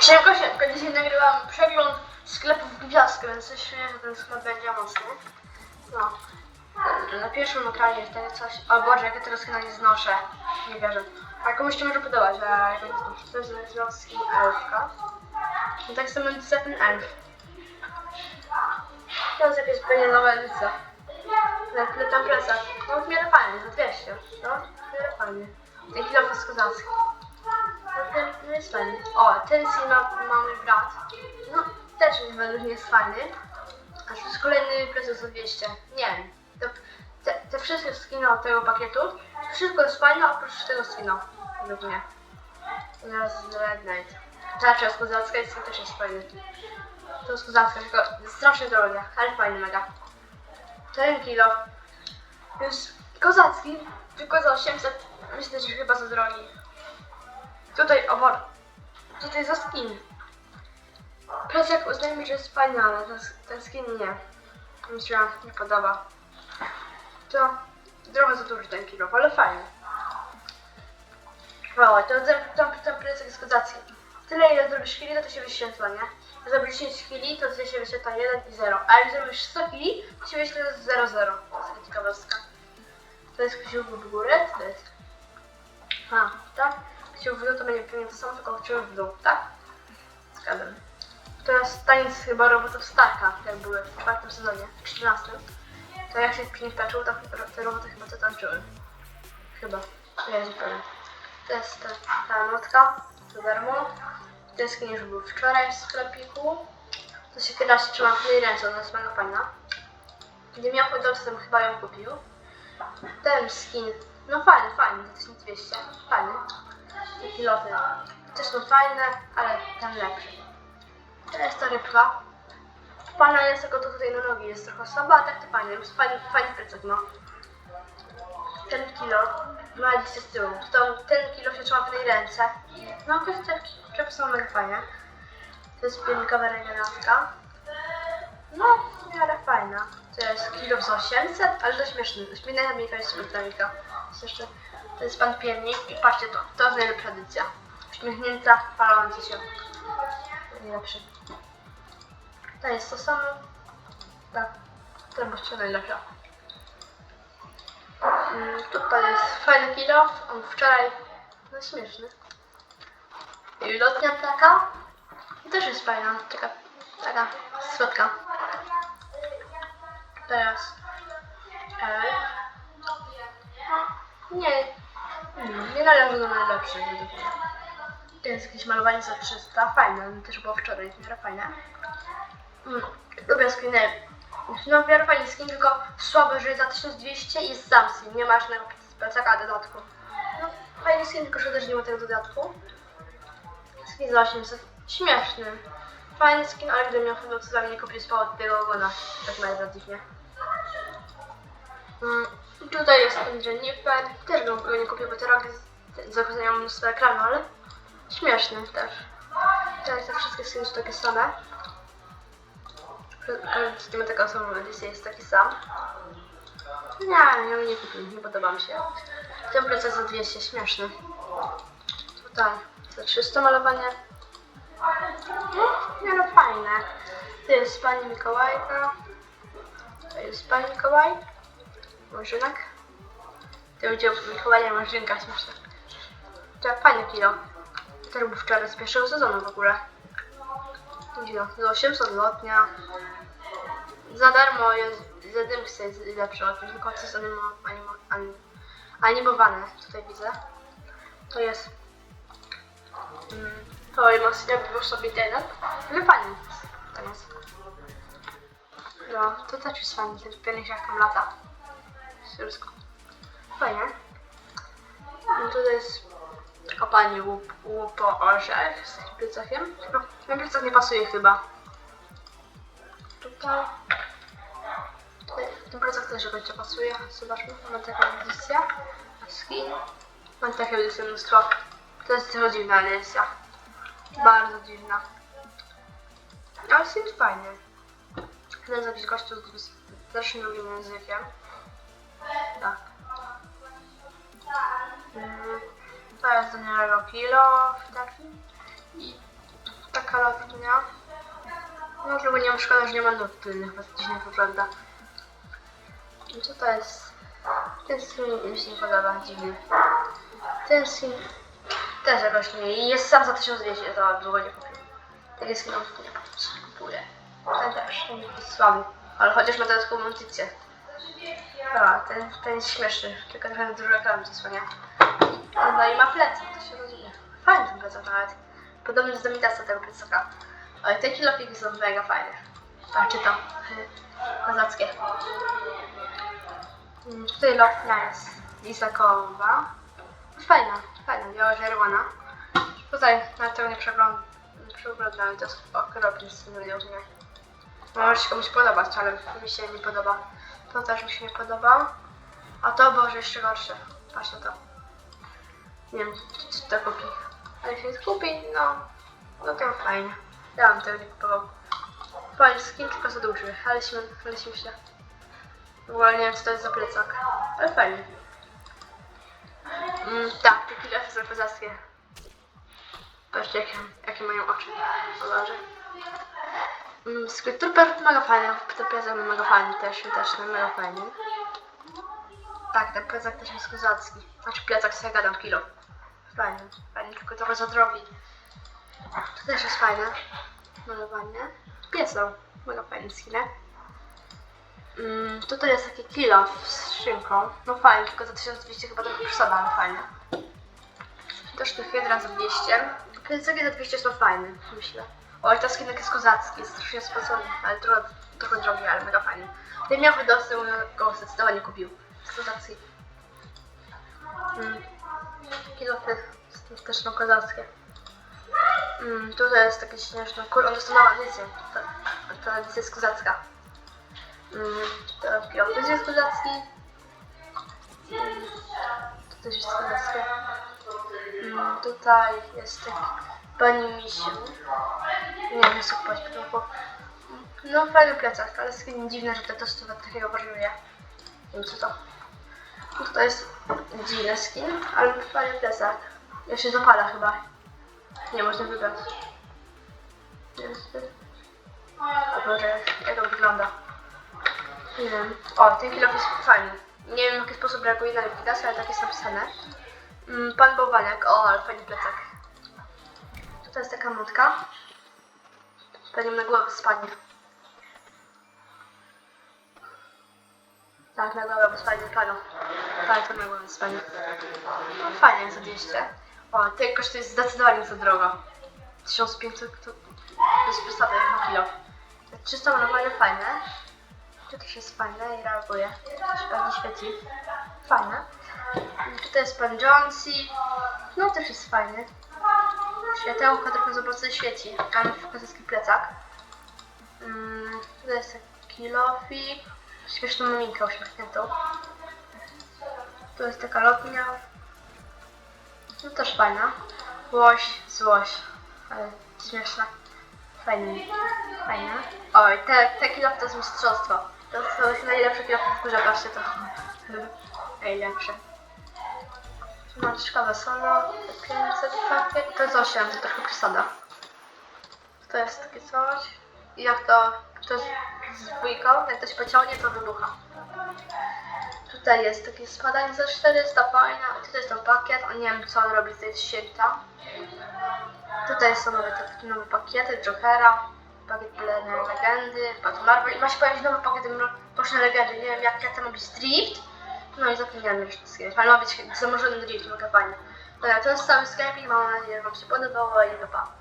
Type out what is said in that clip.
Siemko, dzisiaj nagrywam przegląd sklepów Gwiazdka, więc czuję, że ten sklep będzie mocny. No. Na pierwszym ekranie takie coś... O Boże, jak ja teraz chyba nie znoszę. Nie wierzę. A komuś się może podobać, a jak nie znoszę. To jest nazywa skin elfka. I tak samo jest ten elf. To jest jakaś pewnie nowa edycja. Na tle tam presa. No w miarę fajnie, za 200. No, w miarę fajnie. Ten kilo jest kozacki. Ten jest fajny. O, ten skin ma, ma mój brat. No, też według mnie jest fajny. A to jest kolejny prezent za 200. Nie wiem. Te, te, te wszystkie skiny od tego pakietu, wszystko jest fajne oprócz tego skina. Według mnie. Teraz Red Knight. Tarcza jest kozacka skin też jest fajny. To jest kozacka, tylko strasznie drogie, ale fajny mega. Ten kilo jest kozacki, tylko za 800. Myślę, że chyba za drogi. Tutaj obor. Tutaj za skin. Plecak uznajmy, że jest fajny, ale ten, skin nie. Mi się nie podoba. To trochę za duży ten kilo, ale fajny. O, to ten, ten plecak jest kozacki. Tyle ile zrobisz chwili, to to się wyświetla, nie? Jak zrobisz 10 chwili, to to się wyświetla 1 i 0. A jak zrobisz 100 chwili, to się wyświetla 0, 0. To jest taka ciekawostka. To jest kciuk w górę, to jest... A, tak? Kciuk w dół to będzie pewnie to samo, tylko kciuk w dół, tak? Zgadzam. Teraz taniec chyba robotów Starka, jak były w czwartym sezonie, w 14. To jak się pięć patrzył, to te roboty chyba to tańczyły. Chyba. Nie pewien. To jest ta, ta notka, za darmo. To jest już był wczoraj w sklepiku. To się kiedyś trzymam w tej ręce, ona jest mega fajna. Gdy miał hodowcę, to chyba ją kupił. Ten skin, no fajny, fajny, to 1200, fajny. Te piloty też są fajne, ale ten lepszy. To jest ta rybka. Pana jest tylko to tutaj na nogi jest trochę słaba, a tak to fajnie, jest fajny, fajny plecak, no. Ten kilo ma gdzieś z tyłu. To, ten kilo się trzyma w tej ręce. No, te czepy są mega fajne. To jest pilnikowa regeneratka. No, w miarę fajna. To jest kilo za 800, ale to śmieszny. Śmieszna jamnika jest specjalnika. Jest jeszcze, to jest pan piernik i patrzcie to, to jest edycja. Uśmiechnięta, paląca się. Najlepszy. To jest to samo. Tak, to będzie najlepsza. Mm, Tutaj jest fajny kilo, on wczoraj, no śmieszny. I lotnia taka. I też jest fajna, taka, taka słodka. Teraz. E, nie, nie, należy do najlepszych według mnie. To jest jakieś malowanie za 300, fajne, ale też było wczoraj, w miarę fajne. Mm, lubię skiny. No w miarę fajny skin, tylko słabe, że za 1200 jest sam skin, nie masz żadnego plecaka dodatku. No fajny skin, tylko że też nie ma tego dodatku. Skin za 800, śmieszny. Fajny skin, ale gdybym miał chyba co za mnie nie kupił spał od tego ogona, tak dziwnie. Mm, i tutaj jest ten Jennifer, też go nie kupił, bo te rogi z- zakładają mnóstwo ekranu, ale śmieszny też. Tutaj te wszystkie skiny są takie same. Każdy tym taką samą edycję jest taki sam. Nie, ja nie kupię, nie podoba mi się. Ten plecak za 200, śmieszny. Tutaj za 300 malowanie. No, nie no fajne. To jest pani Mikołajka. To jest pani Mikołaj. Marzynek. To będzie Mikołaja Marzynka, śmieszne. To jak fajne kilo. To był wczoraj z pierwszego sezonu w ogóle. Kilo. Za 800 lotnia. Za darmo jest, za dymksy jest lepszy od tylko to jest animo, animo, anim, animowane, tutaj widzę. To jest mm, to i mocno był sobie jeden, ale fajny to jest. No, to też jest fajny, ten jak tam lata. Wszystko. Fajnie. No tutaj jest taka pani łup, łupo orzech z plecakiem. No, ten plecak nie pasuje chyba. Tutaj. Tutaj ten plecak też będzie pasuje. Zobaczmy, mam taką edycję. Skin. Mam takie edycje mnóstwo. To jest trochę dziwna edycja. Bardzo dziwna. Ale jest fajny. To jest jakiś gościu z strasznie drugim językiem. Jest do niego kilo taki. I No tylko nie mam szkoda, że nie ma nut tylnych, bo to dziwnie wygląda. I to jest? Ten skin mi się nie podoba, dziwny. Ten skin też jakoś nie. I jest sam za 1200, to długo nie kupię. Takie skinów nie kupuję. Ten też, ten jest słaby. Ale chociaż ma dodatkową edycję. Dobra, ten, ten jest śmieszny, tylko trochę dużo reklam zasłania. No i ma plecak, to się rozumie. Fajny ten plecak nawet. Podobny do Midasa tego plecaka. Ale te kilofiki są mega fajne. Patrzcie to. Kozackie. Mm, Tutaj lotnia jest lisakowa. Fajna, fajna, biała czerwona. Tutaj na tego nie przeglądam, przeglądam, to jest okropnie z tym nie. Może się komuś podobać, ale mi się nie podoba. To też mi się nie podoba. A to Boże jeszcze gorsze. Na to. Nie wiem, czy to kupi. Ale się kupi, no. No to fajnie. Ja bym tego nie kupował. Tylko za duży, ale się, ale się myślę. W ogóle nie wiem, co to jest za plecak. Ale fajnie. Mm, tak, te kilofy są kozackie. Patrzcie, jakie, jakie mają oczy. Boże. Mm, Squid Trooper mega fajny, ten plecak mega fajny też, no, mega fajny. Tak, ten plecak też jest kozacki. Znaczy plecak sobie gadam kilo. Fajny, fajny, tylko trochę za drogi. To też jest fajne. Malowanie. Piesą. Mega fajny skinek. Mm, tutaj jest taki kilo z szynką. No fajnie, tylko za 1200 chyba trochę przesada, ale fajne. Też tu Hydra za 200. Plecaki za 200 są fajne, myślę. Oj, ta skinek jest kozacki, jest troszkę spocony, ale trochę, trochę drogi, ale mega fajny. Gdybym miał wydostę, go zdecydowanie kupił. Jest kozacki. Mm. Kilofy też są kozackie. Mm, tutaj jest takie śnieżne. Kur, on dostał małą edycję. Ta, edycja jest kozacka. Mm, teraz kilofy jest kozacki. Mm, to też jest kozackie. Mm, tutaj jest taki pani misiu. Nie wiem, jak kupować po No fajny plecak, ale jest dziwne, że te od takiego ważyje. Nie wiem co to. To jest dziwny skin, ale fajny plecak. Ja się zapala chyba. Nie można wybrać. O Boże, jak to wygląda. Nie wiem. O, ten kilof jest fajny. Nie wiem w jaki sposób reaguje na likwidacja, ale tak jest napisane. Mm, Pan Bałwaniak, o, ale fajny plecak. Tutaj jest taka motka. Pewnie na głowę spadnie. Tak, na głowę spadnie panu. Tak, to na głowę spadnie. No fajnie jest za 200. O, ten kosztuje zdecydowanie za drogo. 1500 to, jest przesada jak na kilo. 300 malowane fajne. Tu też jest fajne i reaguje. Się pewnie świeci. Fajne. I Tutaj jest pan Jonesy. No też jest fajny. Światełko trochę za bardzo świeci. Mamy kozacki plecak. Mm, tutaj jest taki lofi. Śmieszną maminkę uśmiechniętą. Tu jest taka lotnia. No też fajna. Łoś, złoś. Ale śmieszna. Fajny. Fajna. Oj, te, te kilofy to jest mistrzostwo. To są najlepsze kilofy w górze, patrzcie to. Najlepsze. Szkołę solo, 500 pakiet i to jest 8, to trochę przesada. To jest takie coś. I jak to, to jest z dwójką, jak to się pociągnie, to wybucha. Tutaj jest takie spadanie za 400, fajna. Tutaj jest ten pakiet, on nie wiem co on robi, jest święta. Tutaj są nowe, takie nowe pakiety, Jokera, pakiet Pleny Legendy, pakiet Marvel. I ma się pojawić nowy pakiet Poczne Legendy, nie wiem jak to ma być Drift. No i zapomniałem już wszystkie, ale ma być zamorzony Drift, mega fajny. Dobra, to jest cały sklepik, mam nadzieję, że Wam się podobało i pa.